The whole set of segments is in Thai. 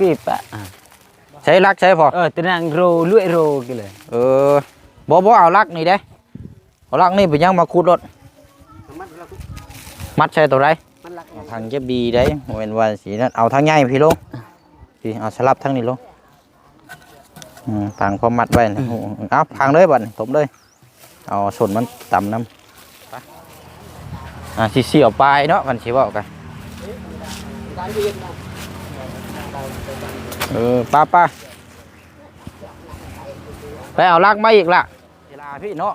กีบอะใช้ลักใช้พอเออตะนังโรลุยโรกันเลยเออบ่บ่เอาลักนี่เด้เอาลักนี่ไปยังมาขุดรถมันละมัดใช้ตัวไรมันละทางเก็บดีได้บ่แม่นว่าสีนั้นเอาทางใหญ่พี่ลงพี่เอาสลับทางนี้ลงอืมพังพอมัดไว้นะเอาพังเลยบัดนี้ตบเลยเอาส่วนมันต่ำน้ำไปอ่าสิเสียวปลายเนาะมันสิเว้ากัน เออป้าป้าไปเอาลักมาอีกล่ะเวลาพี่เนาะ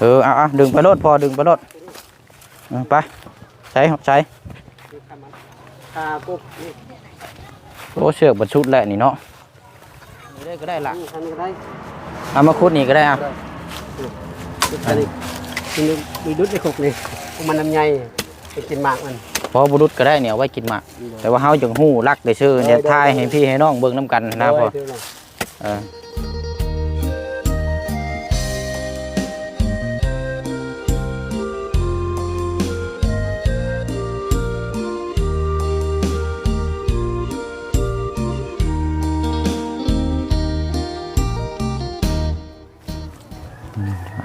เออเอาเอาดึงไปรถพอดึงไปรถเออไปใช้ใช้คาปุ๊บนี่โอ้เชือกบรรชุดแหละนี่เนาะนี่ได้ก็ได้ละนี่ทำก็ได้เอามาคุดนี่ก็ได้อะอันนี้มีมีดุดในขกนี่มันน้ำใหญ่ไปกินหมากมัน พอบุรุษก็ได้เนี่ยเอาไว้กินหมากแต่ว่าเฮาจังหู้รักได้ชื่อเนี่ยทายให้พี่ให้น้องเบิ่งน้ำกันนะพ่อเออ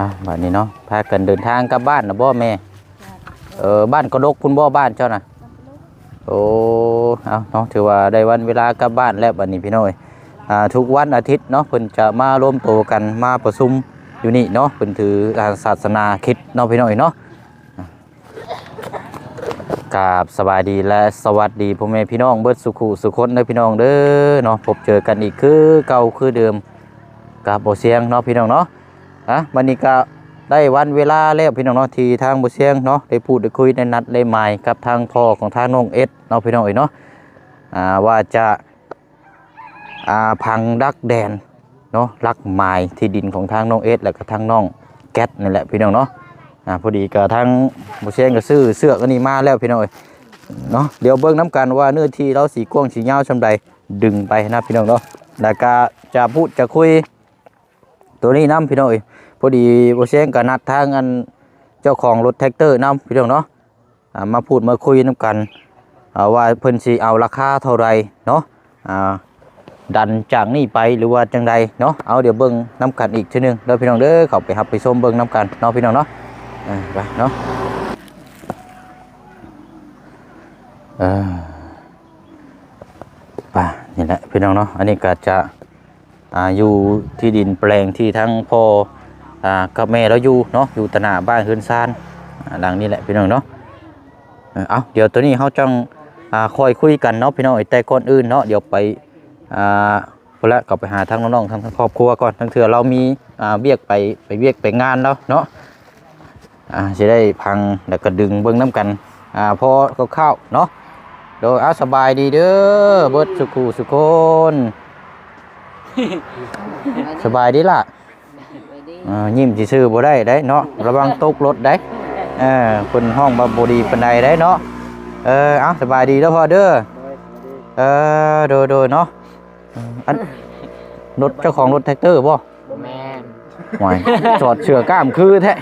อะบัดนี้เนาะพากันเดินทางกลับบ้านนะบ่แม่ เออบ้านกระดกพุ่นบ่บ้านเจ้าน่ะโอ้เอาเนาะถือว่าได้วันเวลากลับบ้านแล้วบัดนี้พี่น้อยอ่าทุกวันอาทิตย์เนาะเพิ่นจะมารวมตัวกันมาประชุมอยู่นี่เนาะเพิ่นถือทางศาสนาคริดเนาะพี่น้อยเนาะกราบสบายดีและสวัสดีพ่อแม่พี่น้องเบิดสุขุสุคนเด้อพี่น้องเด้อเนาะพบเจอกันอีกคือเก่าคือเดิมกับบ่เสียงเนาะพี่น้องเนาะอะวันนี้ก็ ได้วันเวลาแล้วพี่น้องเนาะที่ทางบุเชียงเนาะได้พูดได้คุยได้นัดได้หมายกับทางพ่อของทางน้องเอสเนาะพี่น้องเอ๋ยเนาะอ่าว่าจะอ่าพังดักแดนเนาะรักหมายที่ดินของทางน้องเอสแล้วก็ทางน้องแก๊สนี่แหละพี่น้องเนาะอ่าพอดีกับทางบุเชียงก็ซื้อเสื้อกันนี่มาแล้วพี่น้องเอ๋ยเนาะเดี๋ยวเบิ่งน้ำกันว่าเนื้อที่เราสีกว้างสียาวชำใดดึงไปนะพี่น้องเนาะแล้วก็จะพูดจะคุยตัวนี้น้ำพี่น้องเอ๋ย พอดีโบเชงกับนัดทางอันเจ้าของรถแท็กเตอร์นำพี่น้องเนาะมาพูดมาคุยน้ำกันว่าเพิ่นสิเอาราคาเท่าไรเนาะดันจากนี่ไปหรือว่าจังใดเนาะเอาเดี๋ยวเบิ่งน้ำกันอีกทีหนึงเด้อพี่น้องเด้อเข้าไปหับไปชมเบิ่งน้ำกันเนาะพี่น้องเนาะไปเนาะเออไป่ะนี่แหละพี่น้องเนาะอันนี้ก็จะออยู่ที่ดินแปลงที่ทั้งพ่อ อ่ากับแม่เราอยู่เนาะอยู่ตะหนาบ้านเฮือนซานอ่าหลังนี้แหละพี่น้องเนาะเออเอาเดี๋ยวตัวนี้เขาจังอ่าคอยคุยกันเนาะพี่น้องแต่ก่อนอื่นเนาะเดี๋ยวไปอ่าพนละกลับไปหาทั้งน้องๆทั้งทั้งครอบครัวก่อนทั้งเถื่อเรามีอ่าเวียกไปไปเวียกไปงานแล้วเนาะอ่าจะได้พังแล้วก็ดึงเบิ้งน้ำกันอ่าพอเข้าวๆเนาะโดยเอาสบายดีเด้อเบิดสุขุสุคนสบายดีล่ะ อ่ายิ้มสิซื้อบ่ได้ได้เนาะระวังตกรถได้เออคนห้องบ่บ่ดีปานใดได้เนาะเออเอาสบายดีแล้วพอเด้อเออโดยโดยเนาะอืมอันรถเจ้าของรถแท็กเตอร์บ่แม่นหวยจอดเชือกล้ามคือแท้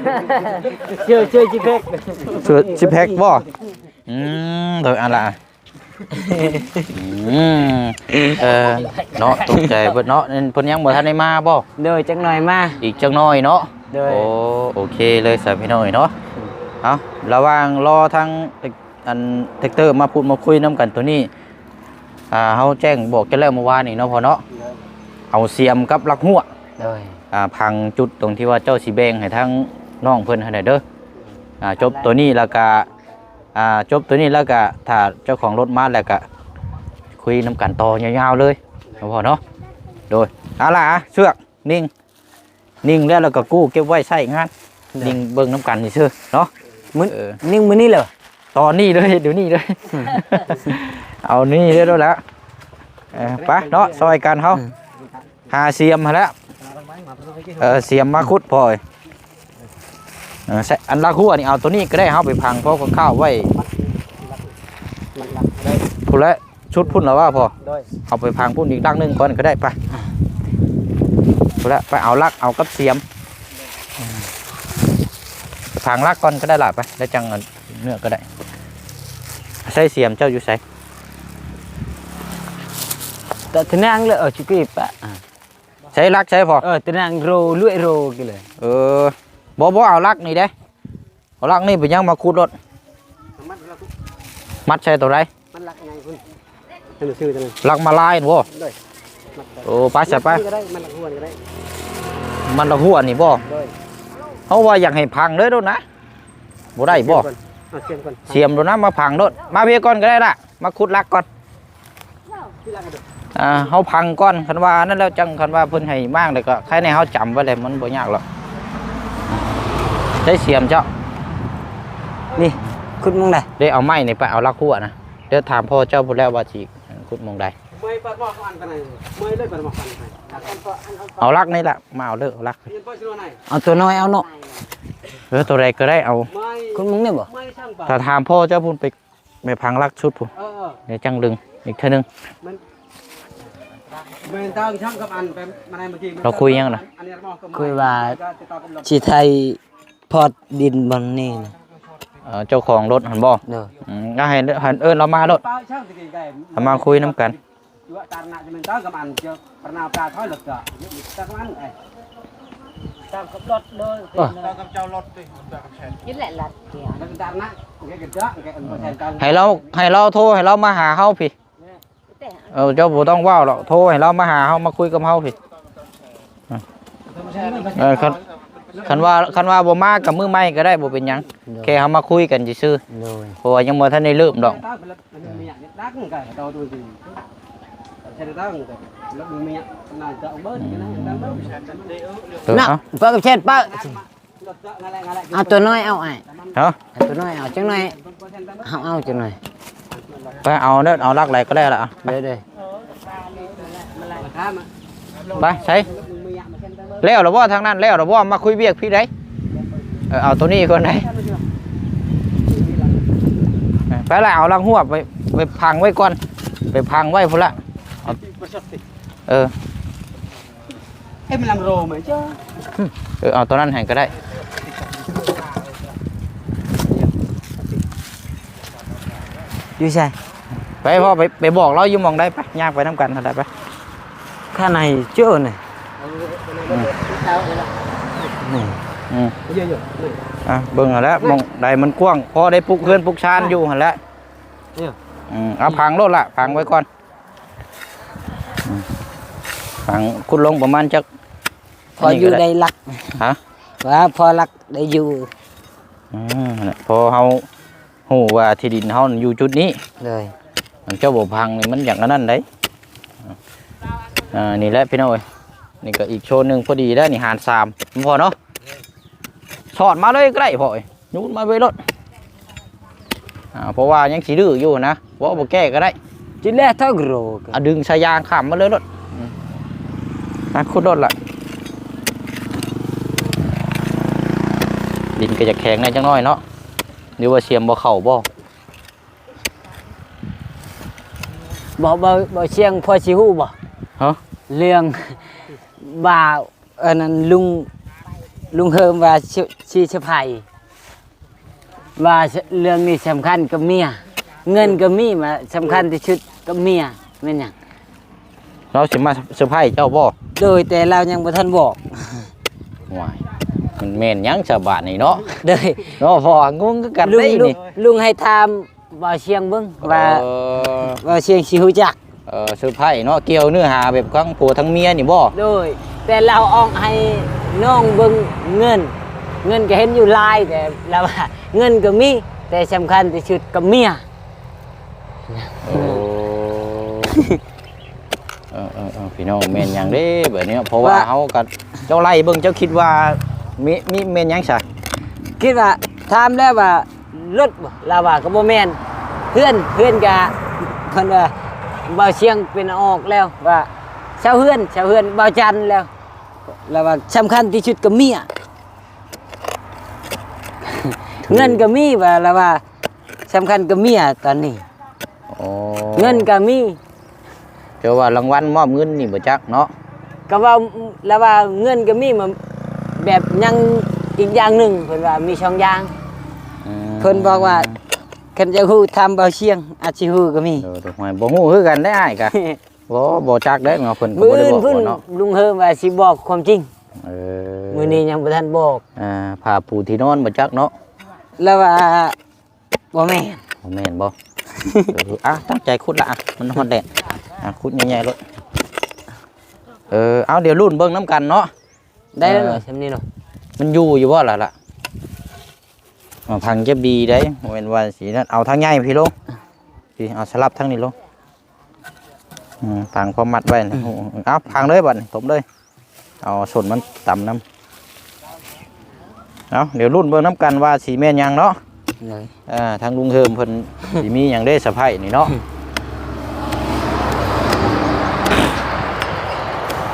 เชื่อเชื่อจิเพกเชือชิแพ็กบ่อืมโดยอะไร อืมเออเนาะตกใจเบิดเนาะเพิ่นยังบ่ทันได้มาบ่เดินจังหน่อยมา อีกจังน้อยเนาะเดินโอ้โอเคเลยสามพี่น้อยเนาะเอาระหว่างรอทางอันเทคเตอร์มาพูดมาคุยน้ำกันตัวนี้อ่าเขาแจ้งบอกกันแล้วเมื่อวานนี่เนาะพอเนาะเอาเสียมกับลักหัวเดินอ่าพังจุดตรงที่ว่าเจ้าสีแบงให้ทั้งน้องเพิ่นให้ได้เด้ออ่าจบตัวนี้แล้วก็ อ่าจบตัวนี้แล้วก็ถ้าเจ้าของรถมาแล้วก็คุยน้ำกันต่อยาวๆเลยเนาะพอเนาะโดยเอาล่ะอะเชือกนิ่ง นิ่งแล้วเราก็กู้เก็บไว้ใช้งานนิ่งเบิ่งน้ำกันนี่ซื่อเนาะมึงเออนิ่งมือนี่เลยตอนนี้เลยเดี๋ยวนี้เลย เอานี่เรียบร้อยแล้วเออไปเนาะซอยกันเขาหาเสียมมาแล้วเออเสียมมาคุดพอยเออใส่อันละคู่นี่เอาตัวนี้ก็ได้เขาไปพังเพราะกับข้าวไว้มันหลักได้พุ่นละชุดพุ่นแล้วว่าพอด้วยเอาไปพังพุ่นอีกดังหนึงก่อนก็ได้ไปพุ่นละไปเอาลักเอากับเสียมไปพังลักก่อนก็ได้ละไปแล้วจังเอาเนื้อก็ได้ใส่เสียมเจ้าอยู่ใส่แต่ทนางเลยเออจุกีปะอะใช้ลักใช้พอเออทนางโรลุยโรกันเลยเออ บ่บ่เอาลักนี่เด้เอาลักนี่ไปยังมาขุดรถมันเรามัดใช้ตัวไรมันรักไงคุณให้มันซื้อจังเลยลักมาลายนี่บ่ด้วยมัดโอ้ไปใส่ไปก็ได้มันรักหัวนี่ก็ได้มันละหัวนี่บ่ด้วยเฮาว่าอยากให้พังเด้อโดนนะบ่ได้บ่เอาเสียมก่อนเสียมโดนนะมาพังโดดมาเพียก่อนก็ได้ล่ะมาขุดลักก่อนที่รักกันเด้ออ่าเฮาพังก่อนคันว่านั่นแล้วจังคันว่าเพิ่นให้มากเลยก็แค่ในเฮาจำไว้เลยมันบ่ยากหรอก ใช้เสียมเจ้า นี่คุณมองได้ได้เอาไม้นี่ไปเอาลักหัวนะเดี๋ยวถามพ่อเจ้าพูดแล้วว่าสิขุดหมองใดเมื่อยปะบอกอันกันไหนเมื่อยเลยปะบอกอันกันไหนอันกันปะอันเอาเอาลักนี่ล่ะมาเอาเด้อเอาลักเรียนปะชื่อว่าไหนเอาตัวน้อยเอาเนาะเออตัวใดก็ได้เอาไม่คุณมองได้บ่ไม่ช่างปะถ้าถามพ่อเจ้าพูดไปไปพังลักชุดพุ่นเออเออเดี๋ยวจังดึงอีกเท่านึงมันเวนตาช่างกับอันไปมาไหนเมื่อกี้เราคุยยังน่ะอันนี้เราบอกกับคุยว่าจะต่อกับเราชีไทยพ อดดินบนนี่นะเอ่อเจ้าของรถหันบ่เด้ออืมก็ให้หันเอิ้นเรามารถป้าช่างตะกี้ไก่เอามาคุยน้ำกันอยู่ตาหน้าจะเป็นตากับอันเจอปนาปลาท้อยหลักกะตากับอันไอ้ตากับรถเลยเออตากับเจ้ารถดิยึดแหละลัดเดียวแล้วก็ตาหน้าแกกินเจ้าแกอันบ่แทนกันให้เราให้เราโทรให้เรามาหาเฮาพี่ แต่เออเจ้าบ่ต้องเว้าหรอกโทรให้เรามาหาเฮามาคุยกับเฮาพี่เออคัน คันว่าคันว่าบ่มากับมือใหม่ก็ได้บ่เป็นหยังแค่เฮามาคุยกันซื่อโดยๆเพราะว่ายังบ่ทันได้เริ่มดอกตาเป็นมันมีอย่างนี้ดักกันเราดูสิใช่ดักกันแล้วมีอย่างน่าจะเอาเบิร์ดกันนะดังเบิร์ดเออน่ะเอาเปิดกับเช็ดเปิดรถนั่นแหละนั่นแหละเอาตัวน้อยเอาไอ้เนาะเอาตัวน้อยเอาจังหน่อยเอาเอาจังหน่อยไปเอาเด้อเอาลักไหลก็ได้ละเด้อเด้อราคามาไปใช้ แล้วหรือว่าทางนั้นแล้วหรือว่ามาคุยเวียกพี่ได้เออเอาตัวนี้ก่อนได้ไปละเอาลังหัวไปไปพังไว้ก่อน ไปพังไว้พุ่นละประชดสิเออเอ้มันลังโรไหมเจ้าเออเอาตัวนั้นให้ก็ได้อยู่ใช่ไปพ่อไปไปบอกเราอยู่หมองได้ไปย่างไปน้ำกันเท่าไดไปข้างในเจ้าน่ะเท้าเลยละนี่ อืมเยอะอยู่อะเบิ่งเอาแล้วหมองใดมันกว้างพอได้ปลุกเพื่อนปลุกชานอยู่หันแหล้วอืมเอาพังโลดละพังไว้ก่อนอืมพังคุณลงประมาณจัก พออยู่ได้ลักฮะ ว่าพอลักได้อยู่อืมนั่นแหละพอเฮาฮู้ว่าที่ดินเฮานั่นอยู่จุดนี้ เลยมันเจ้าบ่พังนี่มันอย่างนั้นได้อ่านี่แหละพี่น้อย นี่ก็อีกโชว์หนึงพอดีแล้วนี่หารสามพอเนาะสอดมาเลยก็ได้พ่อยยูนมาไว้รถอ่าเพราะว่ายังสิดื้ออยู่นะว่าบ่แก้ก็ได้จิแลเท่าโกรกอะดึงสายยางข้ามมาเลยรถอืมอะขุดรถละดินก็จะแข็งในจังน้อยเนาะหรือว่าเสียมบ่เข้าบ่บ่บ่บ่เชียงพอสิฮู้บ่ฮะเรื่อง บ่าวอันนั้นลุงลุงเฮิมว่าชิชีสะไผว่าเรื่องนี้สำคัญกับเมีย เงินก็มีมาสำคัญที่สุดกับเมียแม่นหยังเราสิมาเซอร์ไพรส์เจ้าบ่โดยแต่เรายังบ่ทันบอกว้ายมันแม่นหยังชาวบ้านนี่เนาะโดย เนาะพองงคือกันลุงได้ลุงนี่ลุงให้ถามบ่าวเชียงเบิ่งว่าเออ บ่าวเชียงสิฮู้จัก เออเซอร์ไพรส์เนาะเกี่ยวเนื้อหาแบบทั้งผัวทั้งเมียนี่บ่โดยแต่เราออกให้น้องเบิ่งเงิน เงินก็เห็นอยู่หลายแต่เราว่าเงินก็มีแต่สำคัญที่สุดกับเมียโอ้เออเออเออพี่น้องแม่นหยังเด้แบบนี้เพราะว่าว่าเฮาก็เจ้าไล่เบิ่งเจ้าคิดว่ามีมีแม่นหยังซะคิดว่าถามแล้วว่ารถบ่ลาว่าก็บ่แม่นเพื่อนเพื่อนกะเพิ่นว่า บ่าวเชียงเป็นออกแล้วว่าชาวเฮือนชาวเฮือนบ่าวจันทร์แล้ว แล้วว่าสำคัญที่สุดกับเมียเงินก็มีว่าแล้วว่าสำคัญกับเมียตอนนี้ โอ้เงินก็มีเจ้าว่ารางวัลมอบเงินนี่บ่จักเนาะก็ว่าแล้วว่าเงินก็มีมาแบบยังอีกอย่างหนึ่งเพิ่นว่ามีช่องอย่าง อืมเพิ่นบอกว่า คันจะฮู้ทำเบาเชียง อาจสิฮู้ก็มี เออแต่หอยบ่ฮู้คือกันได้อ้ายกะ บ่บ่จักได้เนาะเพิ่นก็มื้อบ่ได้อื่นบอกเพิ่นเนาะลุงเฮิมว่าสิบอกความจริง เออมื้อนี้ยังบ่ทันบอก อ่าผ้าปูที่นอนบ่จักเนาะแล้วว่าบ่แม่นบ่แม่นบ่ เอออะตั้งใจขุดละอะมันฮอดแดดอะขุดใหญ่ๆเลยเออเอาเดี๋ยวรุ่นเบิ่งน้ำกันเนาะ ได้แล้วเออเหรอซำนี้เนาะมันอยู่อยู่บ่ล่ะล่ะมา พังเก็บดีได้บ่แม่นว่าสีนั้นเอาทางใหญ่พี่ลงพี่เอาสลับทางนี้ลงอืมพังพอมัดไว้นะเอาพังเลยบัดนี้ถมเลยเอาส่วนมันต่ำน้ำเอาเดี๋ยวรุ่นเบิ่งน้ำกันว่าสีแม่นหยังเนาะเลยอ่าทางลุงเฮิมเพิ่นสิมีหยังได้สะพายนี่เนาะ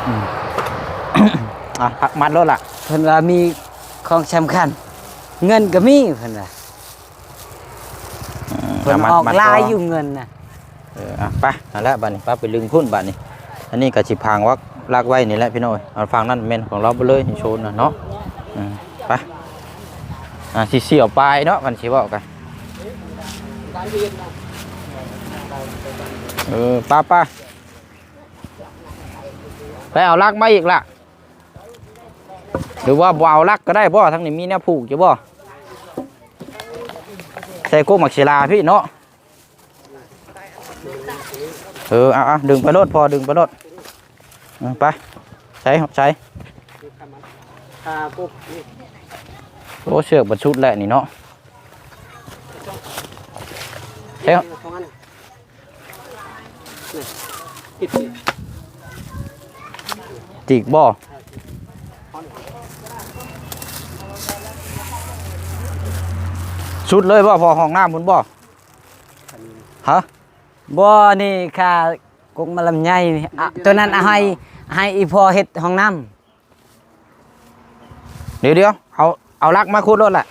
อืมอะพักมัดแล้วล่ะเพิ่นว่ามีของสำคัญ เงินก็มีเพิ่นว่าเพิ่นมัดออกมัดลายต่อยู่เงินน่ะเอออะไปนั่นแหละบัดนี้ป้าไปลึงพุ่นบัดนี้ อันนี้ก็สิพางวักลากไว้นี่แหละพี่น้อยเอาฟังนั่นแม่นของเราไปเลยให้โชว์น่ะเนาะอืมไปอะสิเสี่ยวปลายเนาะมันสิเว้ากันเออป้าป้าไปเอาลักมาอีกล่ะหรือว่าบ่เอาลักก็ได้บ่ทั้งนี้มีแนวผูกอยู่บ่ ใส่กุ้งหมักศิลาพี่เนาะเออเอาเอาดึงไปรถพอดึงไปรถไปใช้ใช้โอ้เชือกบรรชุดแหละนี่เนาะใช่จิกบ่ ชุดเลยบ่พอห้องน้ำมุนบ่ฮะบ่นี่ค่ากงมะลำไยนี่อะตัวนั้นเอาให้ให้อีพ่อเฮ็ดห้องน้ำเดี๋ยวเดี๋ยวเอาเอาลักมาคุดรถแหละ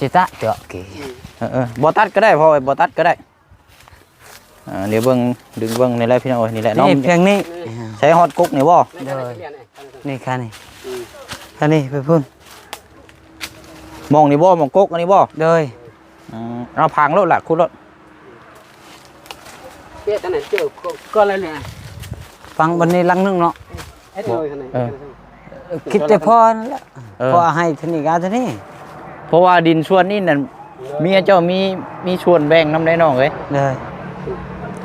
จิตะเจาะกี่เออเออบ่ตัดก็ได้พอไอ้บ่ตัดก็ได้อ่าเดี๋ยวเบิ่งดึงเบิ่งนี่แหละพี่น้องเอ้ยนี่แหละน้องนี่เพียงนี้ใช้ฮอตกุ๊กนี่บ่เดี๋ยวเรียนนี่นี่ค่ะนี่ค่ะนี่ไปพุ่น มองนี่บ่มองกุ๊กอันนี้บ่โดยอืมเอาพังรถล่ะคุดรถเปี้ยตั้งไหนเจอก็เลยเนี่ยฟังบนนี้ลังนึงเนาะไอ้เดียวข้างในคิดแต่พอนั่นแหละเออพอให้เทานี่กาเทานี่เพราะว่าดินส่วนนี้นั่นเมียเจ้ามีมีส่วนแบ่งน้ำได้น้องเอ้ยเลย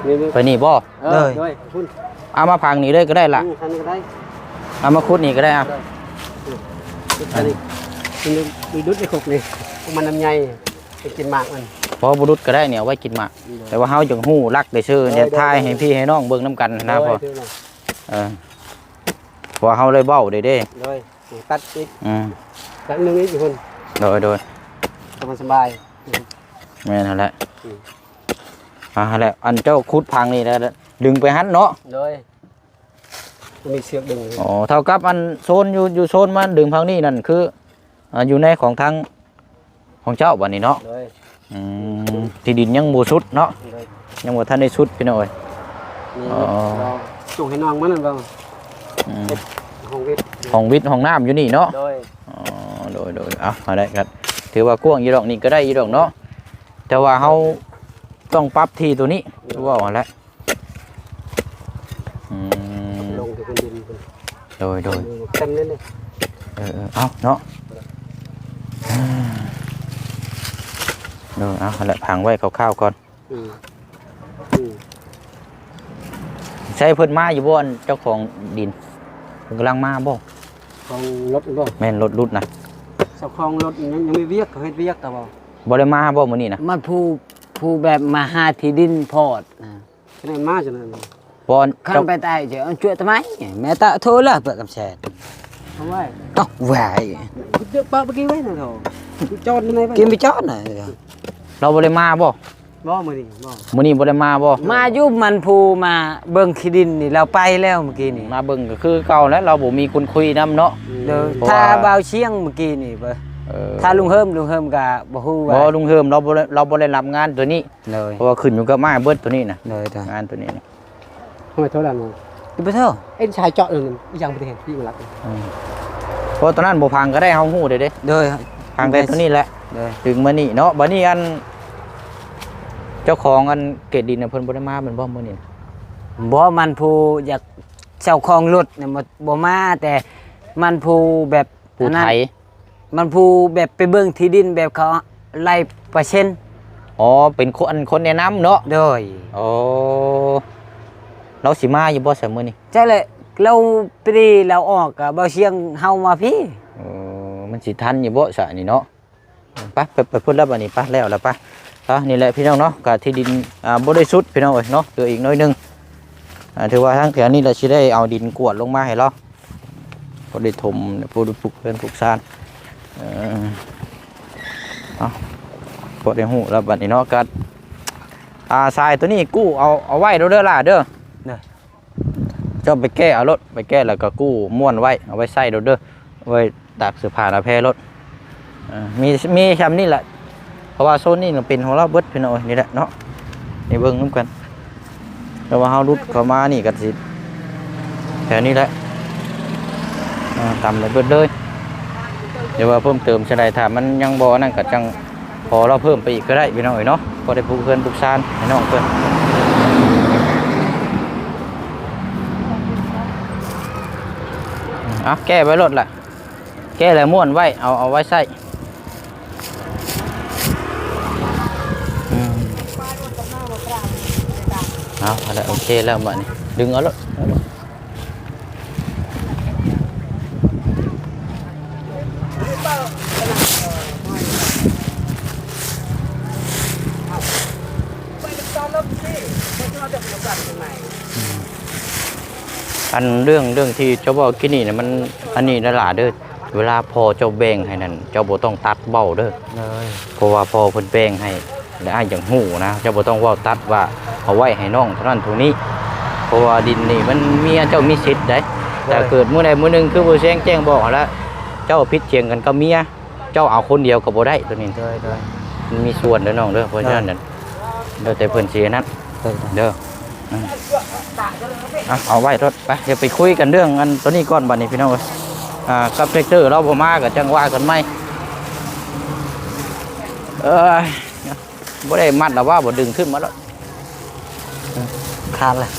นี่นี่ไปนี่บ่เออด้วยคุณเอามาพังนี่เลยก็ได้ล่ะทำนี่ก็ได้เอามาคุดนี่ก็ได้อะอันนี้ มันมีดุดในขกนี่มันน้ำใหญ่ไปกินหมากมัน เพราะบุรุษก็ได้เนี่ยเอาไว้กินหมากแต่ว่าเฮาจังฮู้รักได้ชื่อเนี่ยทายให้พี่ให้น้องเบิ่งน้ำกันนะพ่อเออเพอเฮาเลยเบ้าได้เด้เลยตัดอีกอืมตัดนึงนี้อยู่คนโดยโดยสบายสบายแม่นนั่นแหละอืมอ่านั่นแหละอันเจ้าคุดพังนี่แล้วดึงไปหันเนาะเลยมีเสือกดึงอ๋อเท่ากับอันโซนอยู่อยู่โซนมันดึงพังนี่นั่นคือ อ่าอยู่ในของทางของเจ้าบัดนี้เนาะเลยอืมที่ดินยังบ่สุดเนาะเลยยังบ่ทันได้สุดพี่น้อยนี่อ๋อ เราจุงให้น้องมันนั่นบ้างอืมห้องวิทย์ห้องวิทย์ห้องน้ำอยู่นี่เนาะ โดยอ๋อโดยโดยเอามาได้ครับถือว่ากว้างอยู่ดอกนี่ก็ได้อยู่ดอกเนาะแต่ว่าเฮาต้องปรับที่ตัวนี้ว่าเอาละอืมลงที่คนดินคนโดยโดยเต็มเลยเลยเออเออเอาเนาะ อืมเออเอาเอาละพังไว้คร่าวๆก่อนอืมอืมใช้เพิ่นมาอยู่บ่อนเจ้าของดินเพิ่นกำลังมาบ่ของรถบ่แม่นรถรุดนะเจ้าของรถยังยังไม่เวียกเขาเฮ็ดเวียกแต่ว่าบ่ได้มาบ่มื้อนี้นะมันผู้ผู้แบบมาหาที่ดินพอดนะฉะนั้นมาจังนั้นบ่อนข้าเจ้างไปตายเจ้าช่วยทำไมแม่ตาโทรละเปิดกับแชท เอาไว้เอ้าไหวเดี๋ยวป้าเมื่อกี้ไว้นะเถอะจอดในไว้กินไปจอดหน่อยเราบ่ได้มาบ่บ่มื้อนี้บ่มื้อนี้บ่ได้มาบ่มาอยู่มันผู้มาเบิ่งที่ดินนี่เราไปแล้วเมื่อกี้นี่มาเบิ่งก็คือเก่าแล้วเราบ่มีคนคุยนํเนาะเด้อเพราะถ้าว่าบ่าวเชียงเมื่อกี้นี่เบ่เออถ้าลุงเฮิมลุงเฮิมก็บ่ฮู้บ่ว่าลุงเฮิมเราบ่ได้เราบ่ได้รับงานตัวนี้เลยเพราะว่าขึ้นอยู่กับมาเบิดตัวนี้นะเลยเด้องานตัวนี้นะทำไมเท่านั้นบ่ อยู่ไปเถอะเอ็นชายเจาะเรื่องนึงยังบ่ได้เห็นพี่มารับอืมเพราะตอนนั้นบ่พังก็ได้เฮาฮู้เด้เด้เด้อพังแต่ตัวนี้แหละเด้อถึงมานี่เนาะบัดนี้อัน เจ้าของอันเกตดินน่ะเพิ่นบ่ได้มาแม่นบ่มื้อนี้น่ะบ่มันผู้อยากเจ้าของรถเนี่ยบ่บ่มาแต่มันผู้แบบผู้อันนั้นไทยมันผู้แบบไปเบิ่งที่ดินแบบเขาไล่เปอร์เซ็นต์อ๋อเป็นคนคนแนะนำเนาะโดยโอ้ เราสิมาอยู่บ่เสมอนี่ใช่เลยเราปรีเราออกกับเบาเชียงเฮามาพี่เออมันสิทันอยู่บ่ซะนี่เนาะไปไปไปพุ่นแล้วบัดนี้ไปแล้วแล้วไปอะนี่แหละพี่น้องเนาะก็ที่ดินอ่าบ่ได้สุดพี่น้องเอ้ยเนาะเหลืออีกน้อยหนึงอ่าถือว่าทางแถวนี้เราสิได้เอาดินกวดลงมาให้เราบ่ได้ถมปลูกปลูกเพิ่นปลูกซานเออเอาบ่ได้ฮู้แล้วบัดนี้เนาะก็อ่าทรายตัวนี้กู้เอาเอาไว้เด้อเด้อล่ะเด้อ เจ้าไปแก้เอารถไปแก้แล้วก็กู้ม้วนไว้เอาไว้ใส่รถเด้อไว้ตากเสื้อผ้าหน้าแพรรถมีมีชำนี่แหละเพราะว่าโซนนี้มันเป็นของเราเบิดพี่น้อยนี่แหละเนาะนี่เบิ่งน้ำกันแต่ว่าเฮารุดเข้ามานี่ก็สิแถวนี้แหละอ่าตามเลยเบิดเลยเดี๋ยวว่าเพิ่มเติมชะไดถามมันยังบ่นั่นก็จังพอเราเพิ่มไปอีกก็ได้พี่น้อยเนาะพอได้ปลูกเพื่อนปลูกซานให้น้องเพิ่น เอาแก้ไว้รถแหละแก้แล้วม้วนไว้เอาเอาไว้ใส่อืมเอาเอาละโอเคแล้วบัดนี้ดึงเอารถ อันเรื่องเรื่องที่เจ้าบอกกินนี่เนี่ยมันอันนี้นะหล่ะเด้อเวลาพอเจ้าแบ่งให้นั่นเจ้าบ่ต้องตัดเบ้าเด้อเลยเพราะว่าพอเพิ่นแบ่งให้และอ้ายอย่างหูนะเจ้าบ่ต้องเว้าตัดว่าเอาไว้ให้น้องเท่านั้นเท่านี้ เพราะว่าดินนี่มันมีเจ้ามีสิทธิ์ได้แต่เกิดมื้อใดมื้อหนึงคือบ่แจ้งแจ้งบอกแล้วเจ้าผิดเถียงกันกับเมียเจ้าเอาคนเดียวก็บ่ได้ตัวนี้เลยเลยมันมีส่วนเด้อน้องเด้อเพราะฉะนั้นน่ะเด้อแต่เพิ่นสิอันนั้น เลย เด้ออืม เอาเอาไว้รถไปเดี๋ยวไปคุยกันเรื่องอันตัวนี้ก่อนบัดนี้พี่น้องเอ้ยอ่ากับเทรคเตอร์เราบ่มาก็จังว่ากันไหมเอ้ยบ่ได้มัดแล้วว่าบ่ดึงขึ้นมาแล้วขาดเลย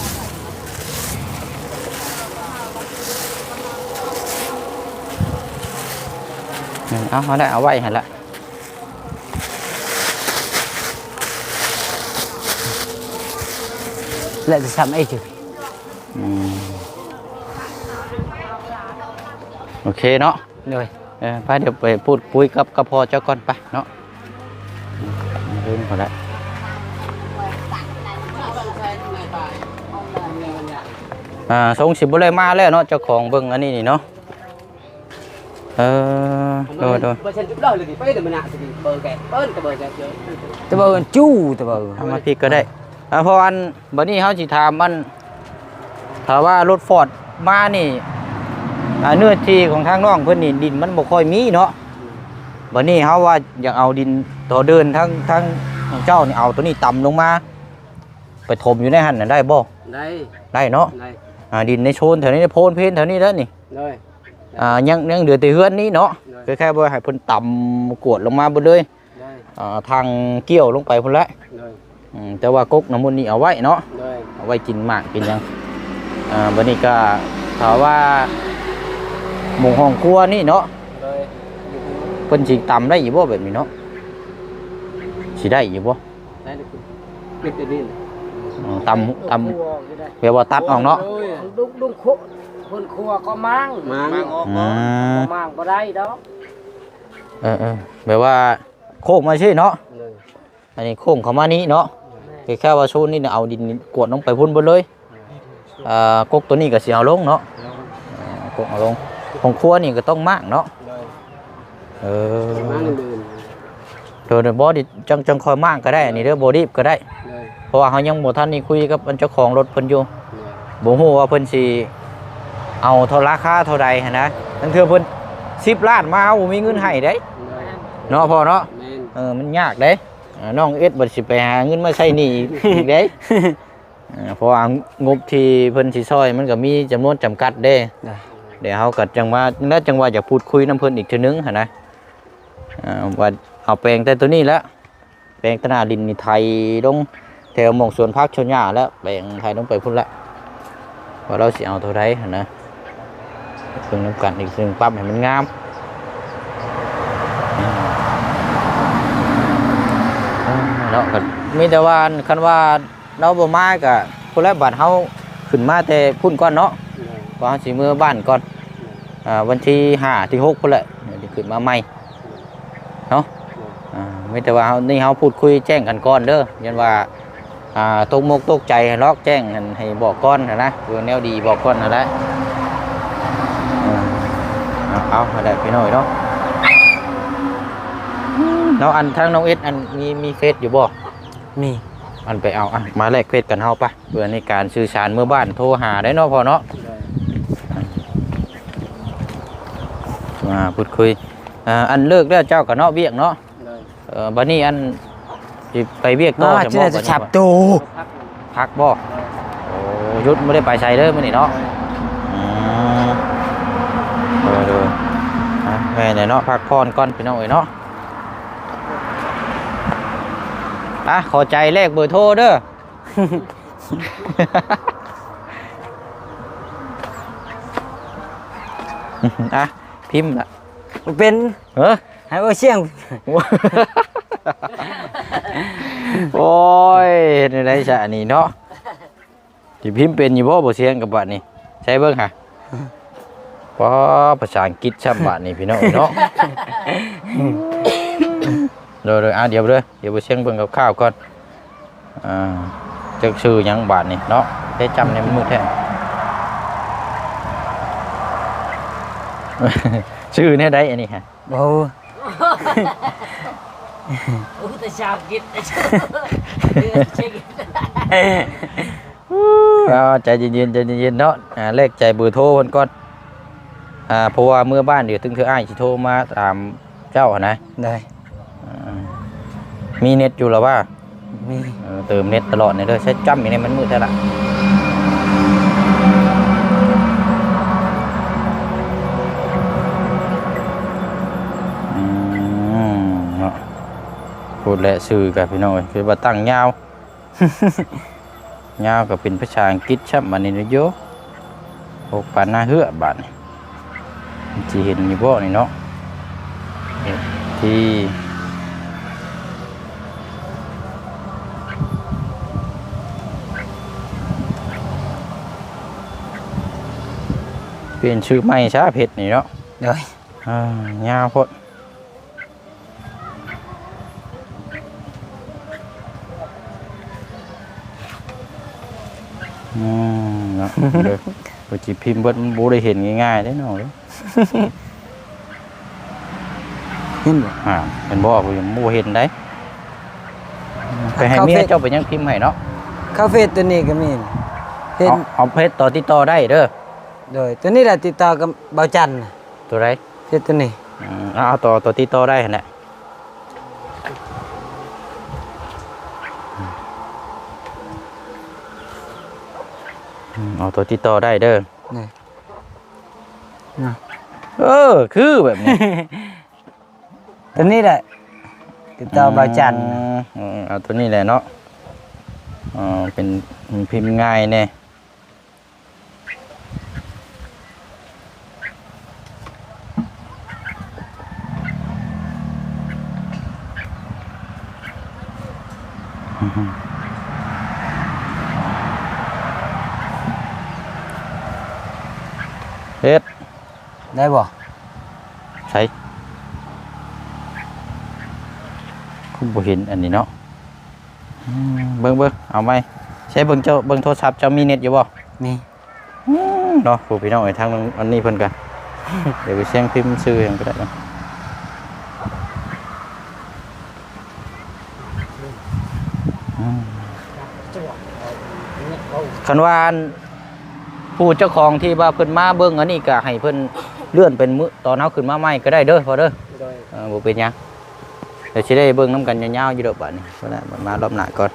อืมเอาเอาได้เอาไว้ให้ละ แล้วจะทำไอ้จุดอืมโอเคเนาะเลยเออไปเดี๋ยวไปพูดคุยกับกับพ่อเจ้าก่อนไปเนาะอืมเรื่องพอละอ่าทรงสิบุเลยมาแล้วเนาะเจ้าของเบิ่งอันนี้นี่เนาะ เออโดยโดยเปอร์เซ็นต์จุดเลยเลยดิไปเดี๋ยวมันหนักสิเบอร์แกเปิ้ลกับเบอร์แกเยอะตะเบินจู้ตะเบินเอามาพี่ก็ได้อ่า เพราะอันบัดนี้เขาสิถามมันถ้าว่ารถฟอร์ดมานี่อ่าเนื้อที่ของทางน้องเพิ่นนี่ดินมันบ่ค่อยมีเนาะบัดนี้เขาว่าอยากเอาดินต่อเดินทั้งทั้งของเจ้านี่เอาตัวนี้ต่ำลงมา ไปถมอยู่ในหันน่ะได้บ่ได้ได้เนาะได้อ่าดินในโซนแถวนี้ในโพนเพนแถวนี้แล้วนี่เลยอ่ายังยังเหลือแต่เฮือนนี้เนาะได้แค่ๆบ่ให้เพิ่นต่ำกวดลงมาเบิดเลยได้อ่าทางเกี่ยวลงไปพุ่นละเลยอืม แต่ว่ากกน้ำมันต์นี่เอาไว้เนาะเลยเอาไว้กินหมากกินหยังอ่าบันนี้ก็ถามว่า หมูห้องครัวนี่เนาะเลยเพิ่นสิตำได้อยู่บ่แบบนี้เนาะสิได้อยู่บ่ได้เลยปิดเดี๋ยวนี้อืมตำตำเรียกว่าตัดออกเนาะดุกดุกคุคนครัวก็มั่งมาอืมมั่งก็ได้ดอกเออเออแบบว่าโค้งมาใช่เนาะเลยอันนี้โค้งเข้ามานี้เนาะ แค่ว่าโซนนี่เนี่ยเอาดินกวดลงไปพุ่นเบิดเลยอ่ากกตัวนี้ก็สิเอาลงเนาะอ่ากกเอาลงของครัวนี่ก็ต้องมากเนาะเลยเออมาเงินเดือนโดยบอดี้จังจังคอยมากก็ได้อันนี้เด้อบอดี้ก็ได้เลยเพราะว่าเขายังบ่ทันนี่คุยกับอันเจ้าของรถเพิ่นอยู่เลยบ่ฮู้ว่าเพิ่นสิเอาเท่าราคาเท่าใดหันนะทั้งเทื่อเพิ่น10ล้านมาเอาบ่มีเงินให้เด้เลยเนาะพ่อเนาะแมนเออมันยากเด้เออ น้องเอ็ดบ่สิไปหาเงินมาใช้หนี้อีกเด้เออเพราะว่างบที่เพิ่นสิซอย มันก็มีจำนวนจำกัดเด้ เดี๋ยวเฮาก็จังว่าแล้วจังว่าอยากพูดคุยนํเพิ่นอีกเทื่อนึงหั่นนะเอ่าว่าเอาแปลงแต่ตัวนี้แล้วแปลงตนาดินนี่ไทยลงแถวหมองสวนพักชนหญ้าแล้วแปลงไทยลงไปพุ่นละว่าเราสิเอาเท่าไรหั่นนะเพิ่งน้ำกันอีกซึ่งปรับให้มันงามอืม เนาะก็มีแต่ว่าคันว่าเราบ่มาก็ผู้แรกบัตรเฮาขึ้นมาแต่พุ่นก่อนเนาะก็เฮาสิมือบ้านก่อนอ่าวันที่ห้าที่หกพุ่นแหละเดี๋ยวสิขึ้นมาใหม่เนาะอ่าไม่แต่ว่าเฮานี่เฮาพูดคุยแจ้งกันก่อนเด้อยันว่าอ่าตกมกตกใจให้ล็อกแจ้งให้ให้บอกก่อนนะนะเรื่องแนวดีบอกก่อนนะแหละอ่าเอาเอาเอาได้พี่น้อยเนาะ เนาะอันทางน้องเอสอันมีมีเฟซอยู่บ่มีอันไปเอาอะมาแลกเฟซกันเฮาปะเพื่อในการสื่อสารเมื่อบ้านโทรหาได้เนาะพอเนาะมาพูดคุยอ่าอันเลิกแล้วเจ้ากับเนาะเวียกเนาะเออบัดนี้อันสิไปเวียกต่อน่าจะจะบ่ได้บัดฉันี้บบ่ตูพักบ่โอ้ยุดไม่ได้ไปใช้เด้อมื้อนี้เนาะอืมเออเด้ออะแม่เนี่ยเนาะพักผ่อนก่อนพี่น้องเอ้ยเนาะ อะขอใจเลขเบอร์โทรเด้อ อะพิมพ์ละเป็นเออให้ว่าเสียงโอ้ยในไรชะนี่เนาะที่พิมพ์เป็นอยู่บ่บ่เสียงกับบัดนี่ใช้เบิ่งค่ะป้าภาษาอังกฤษฉบับนี่พี่น้องเนาะ เดี๋ยวๆอะเดี๋ยวเด้อเดี๋ยวบ่เสียงเบิ่งกับข้าวก่อนอ่าจักชื่อหยังบาดนี่เนาะได้จำในมือแท้ชื่อเนี่ยได้อันนี้ฮะโอ้โอ้แต่ชาวกินแต่ชาวเช็คก็ใจเย็นๆใจเย็นๆเนาะอ่าเลขใจเบอร์โทรเพิ่นก่อนอ่าเพราะว่าเมื่อบ้านเดี๋ยวถึงเธออ้ายสิโทรมาตามเจ้าหั่นนะได้อ่า มีเน็ตอยู่แล้วว่ามีเออเติมเน็ตตลอดเนี่ยเด้อใช้จ้ำอย่างนี้มันมืดแท้ละอืมเนาะพูดและสื่อกับพี่น้องเอ้ยคือว่าตั้งยาวยาวก็เป็นภาษาอังกฤษชับมันนี่เด้อโยหกปานหน้าเหือบาดนี่จีเห็นอยู่บ่นี่เนาะเอ็ดที่ ลี่ยนชื่อใหม่ช้าเพชรนี่เนาะได้อ่ายาวโพดอืมเนาะเดี๋ยวไปจิพิมพ์เบิดมันบ่ได้เห็นง่ายๆได้เนาะเด้อเห็นบ่อ่าเห็นบ่บ่ยังบ่เห็นได้ไปให้เมียเจ้าไปยังพิมพ์ให้เนาะคาเฟ่ตัวนี้ก็มีนี่เห็นเอาเอาเพชรต่อติดต่อได้เด้อ โดยตัวนี้แหละติดต่อกับเบาจันทร์น่ะตัวใดเฮ็ดตัวนี้อืมเอาเอาต่อต่อติดต่อได้หั่นแหละอืมเอาตัวติดต่อได้เด้อนี่นะเออ คือแบบนี้ ตัวนี้แหละติดต่อเบาจันทร์น่ะอืมเอาตัวนี้แหละเนาะอ๋อเป็นพิมพ์ง่ายแน่เได้บ่ใช่คุณบ่เห็นอันนี้เนาะอืมเบิ่งเบิ่งเอาไหมใช้เบิ่งเจ้าเบิ่งโทรศัพท์เจ้ามีเน็ตอยู่บ่มีเนาะผู้พี่น้องไอ้ทางอันนี้เพิ่นกันเดี๋ยวไปเสียงพิมพ์ชื่อหยังก็ได้เนาะอืมคันว่าอันผู้เจ้าของที่ว่าเพิ่นมาเบิ่งอันนี้ก็ให้เพิ่น เลื่อนเป็นมื้อตอนเฮาขึ้นมาใหม่ก็ได้เด้อพอเด้อโดย เออบ่เป็นหยังเดี๋ยวสิได้เบิ่งน้ำกันยาวๆอยู่ดอกบัดนี้เพิ่นน่ะมันมารอบหน้าก่อน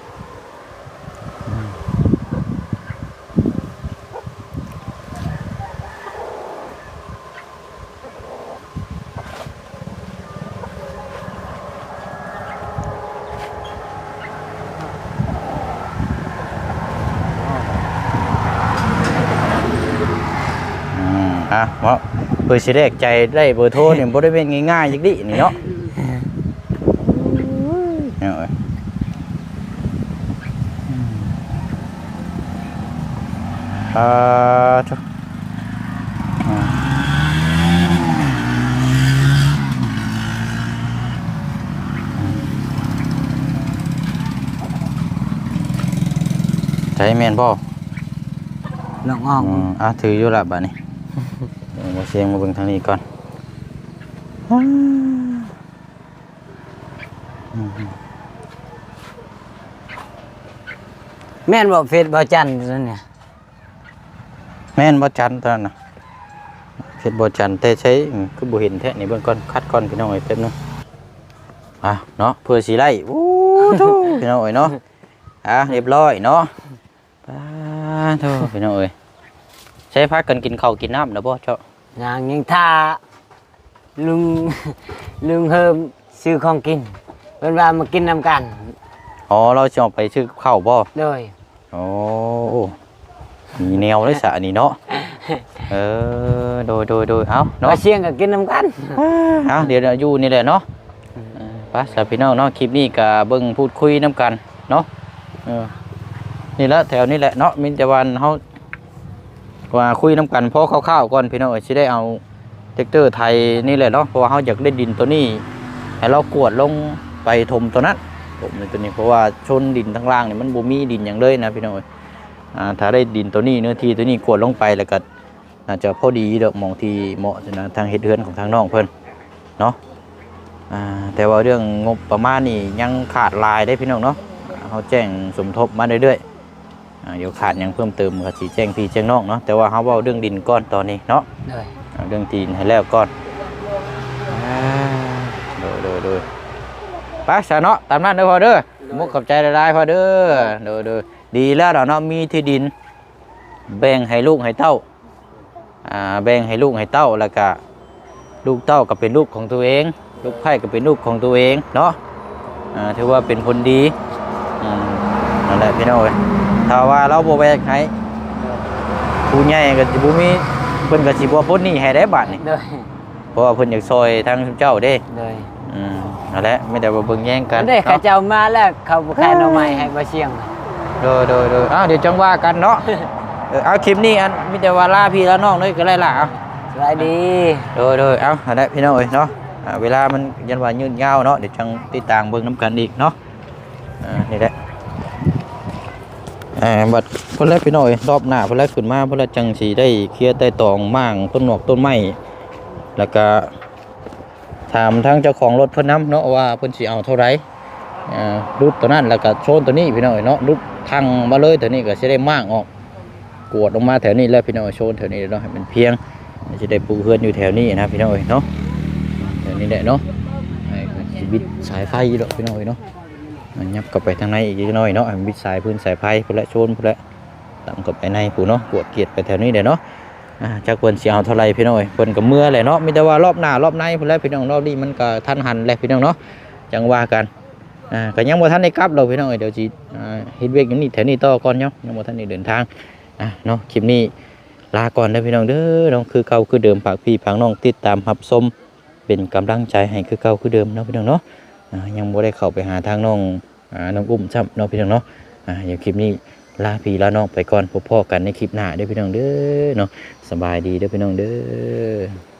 อะเนาะเพื่อสิแรกใจได้เบอร์โทรเนี่ยบ่ได้เป็นง่ายๆจักดินี่เนาะเอาเอ้ยอ่าจ้ะอ่าใช้แม่นบ่ลองออกอืมอะถืออยู่ละบัดนี้ เดี๋ยวมาเสียงมาเบิ่งทางนี้ก่อนแม่นบ่เฟซบ่จันทร์นั่นเนี่ยแม่นบ่จันตอนนั้นน่ะเฮ็ดบ่จันแต่ใช้อืมคือบ่เห็นแท้นี่เบิ่งก่อนคัดก่อนพี่น้องเอ้ยแป๊บนึงอะเนาะเพื่อสิไล่อู้ทูพี่น้องเอ้ยเนาะอะเรียบร้อยเนาะป้าโธ่พี่น้องเอ้ยใช้พักกันกินข้าวกินน้ำแล้วบ่เจ้า อย่างยังท่าลุงลุงเฮิมซื้อของกินเพิ่นว่ามากินนำกันอ๋อเราสิออกไปซื้อข้าวบ่เลยโอ้มีแนวเลยสะนี่เนาะเออโดยโดยโดยเอามาเนาะเชียงก็กินนำกันเอาเดี๋ยวเราอยู่นี่แหละเนาะเออไป้าสาวพี่น้องเนาะคลิปนี้ก็เบิ่งพูดคุยน้ำกันเนาะเออนี่แหละแถวนี้แหละเนาะมินแต่วันเฮา ว่าคุยน้ำกันพอคร่าวๆก่อนพี่น้องเอ้ยสิได้เอาเทคเตอร์ไทยนี่แหละเนาะเพราะว่าเฮาอยากได้ดินตัวนี้ให้เรากวดลงไปถมตัวนั้นถมในตัวนี้เพราะว่าชนดินทั้งล่างนี่มันบ่มีดินอย่างเลยนะพี่น้องอ่าถ้าได้ดินตัวนี้เนื้อที่ตัวนี้กวดลงไปแล้วก็อาจจะพอดีดอกมองที่เหมาะนะทางเฮ็ดเฮือนของทางน้องเพิ่นเนาะอ่าแต่ว่าเรื่องงบประมาณนี่ยังขาดลายได้พี่น้องเนาะเขาแจ้งสมทบมาเรื่อยๆ เดี๋ยวขาดหยังเพิ่มเติมก็สิแจ้งพี่แจ้งน้องเนาะแต่ว่าเขาเว้าเรื่องดินก้อนตอนนี้เนาะเลยเอาเรื่องดินให้แล้วก่อนอ่าโดยโดยโดยไปซะเนาะตามนั้นเด้อพอเด้อมุกขอบใจหลายๆพอเด้อโดยโดยดีแล้วเราเนาะมีที่ดิน แบ่งให้ลูกให้เต้าอ่าแบ่งให้ลูกให้เต้าแล้วก็ลูกเต้าก็เป็นลูกของตัวเอง ลูกไผ่ก็เป็นลูกของตัวเองเนาะอ่าถือว่าเป็นคนดีอืมนั่นแหละพี่น้องเอ้ย ถ้าว่าเราบ่แบ่งให้ผู้ใหญ่ก็สิบ่มีเพิ่นก็สิบ่พ้นหนี้ให้ได้บาดนี่เลยเพราะว่าเพิ่นอยากซอยทางเจ้าเด้เลยอืมนั่นแหละไม่ได้ว่าเบิ่งแย่งกันได้ข้าเนาะเจ้ามาแล้วเขาบ่ขายหน่อไม้ให้มาเชียงโดยโดยโดยอ้าวเดี๋ยวจังว่ากันเนาะเออเอาคลิปนี้อันมีแต่ว่าลาพี่แล้วน้องเลยก็ได้ละเอาสวัสดีโดยโดยเอาอันนั้นพี่น้องเอ้ยเนาะอ่าเวลามันยันว่ายืดยาวเนาะเดี๋ยวจังติดตามเบิ่งน้ำกันอีกเนาะอ่านี่แหละ อ่าบัดเพิ่นแรกพี่น้อยรอบหน้าเพิ่นแรกขึ้นมาเพิ่นแรกจังสีได้เคลียร์ใต้ตองม่างต้นหนวกต้นไม้แล้วก็ถามทางเจ้าของรถเพิ่นนํเนาะว่าเพิ่นสิเอาเท่าไรอ่ารุดตัวนั้นแล้วก็โซนตัวนี้พี่น้อยเนาะรุดทางมาเลยตัวนี้ก็สิได้ม่างออกกวดลงมาแถวนี้แล้วพี่น้อยโซนแถวนี้เนาะให้มันเพียงจะได้ปูเฮือนอยู่แถวนี้นะพี่น้อยเนาะแถวนี้แหละเนาะให้ชีวิตสายไฟอยู่ดอกพี่น้อยเนาะ ยับกลับไปทางในอีกนิดหน่อยเนาะมิดสายพื้นสายไฟพุ่นละชนพุ่นละต่ำกลับไปในผู้เนาะกวดเกียดไปแถวนี้เด้อเนาะอ่าจากเพิ่นสิเอาเท่าไรพี่น้อยเพิ่นก็เมื่อแหละเนาะมีแต่ว่ารอบหน้ารอบในพุ่นละพี่น้องรอบนี้มันก็ทันหันแหละพี่น้องเนาะจังว่ากันอ่าก็ยังบ่ทันได้กลับดอกพี่น้อยเดี๋ยวสิเฮ็ดเวกอย่างนี้แถวนี้ต่อก่อนเนาะยังบ่ทันได้เดินทางอะเนาะคลิปนี้ลาก่อนเด้พี่น้องเด้อน้องคือเก่าคือเดิมฝากพี่ฝากน้องติดตามรับชมเป็นกำลังใจให้คือเก่าคือเดิมเนาะพี่น้องเนาะ ยังบ่ได้เข้าไปหาทางน้องอ่าน้องอุ้มซ้ำน้องพี่น้องเนาะอย่างคลิปนี้ลาพี่ลาน้องไปก่อนพบพ่อกันในคลิปหน้าเด้อพี่น้องเด้อเนาะสบายดีเด้อพี่น้องเด้อ